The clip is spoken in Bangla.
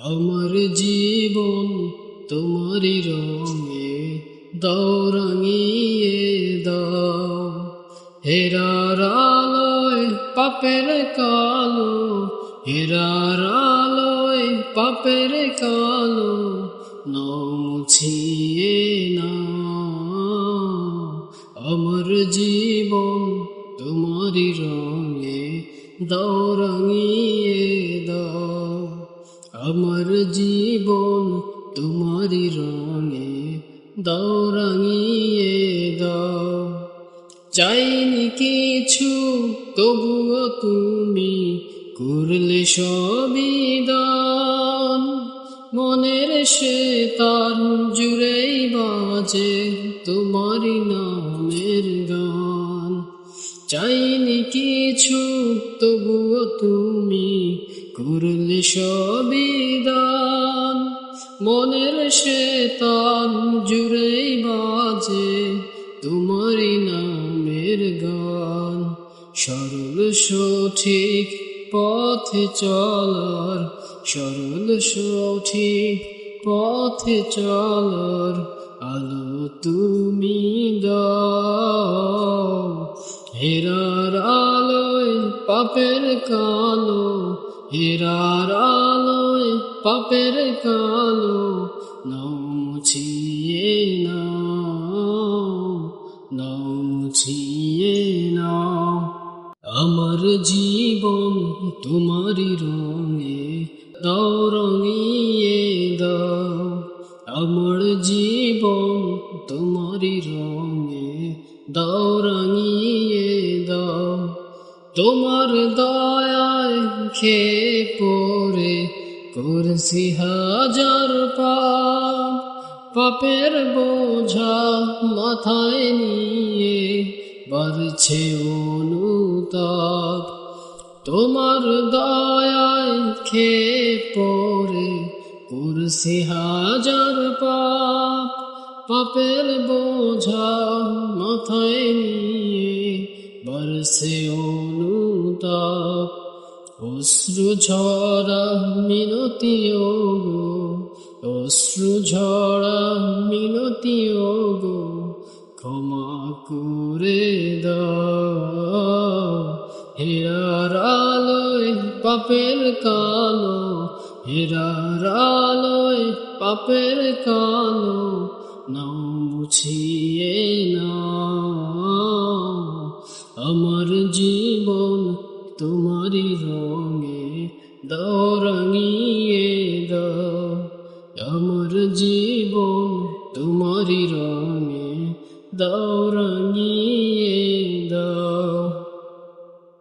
আমার জীবন তোমারই রঙে দৌরঙিয়ে দাও। হেরার আলোয় পাপের কালো, হেরার আলোয় পাপের কালো নমছিয়ে না আমার জীবন তোমারই রঙে দাও আমার জীবন তোমারই রঙে দৌরঙিয়ে দাও। চাইনি কিছু, তবুও তুমি করলে সবই দান। মনের সে তার জুড়েই বাজে তোমারই নামের গান। চাইনি কিছু, তবুও তুমি করলে সবই দান মনের সে তান জুড়েই বাজে তোমারই নামের গান। সরল সঠিক পথে চলার, সরল সঠিক পথে চলার আলো তুমি দাও। হেরার আলোয়, পাপের কালো। হেরার আলোয়, পাপের কালো। নমছিয়ে নমছিয়ে না আমার জীবন তোমারই রঙে দাও, রঙিয়ে দাও। আমার জীবন তোমারই রঙে দাও তোমার দয়ায় খেয়ে পরে করছি হাজার পাপ। পাপের বোঝা মাথায় নিয়ে বাড়ছে অনুতাপ। তোমার দয়ায় খেয়ে পরে করছি হাজার পাপ। পাপের বোঝা মাথায় নিয়ে বর্ষে অনুতাপ অশ্রু ঝরা মিনতি গো, অশ্রু মিনতি গো, ক্ষমা করে দাও। পাপের কালো, হেরার আলোয় পাপের কালো, নাও মুছিয়ে না তোমারই রঙে দাও রঙিয়ে দাও। আমার জীবন তোমারি রঙে দাও রঙিয়ে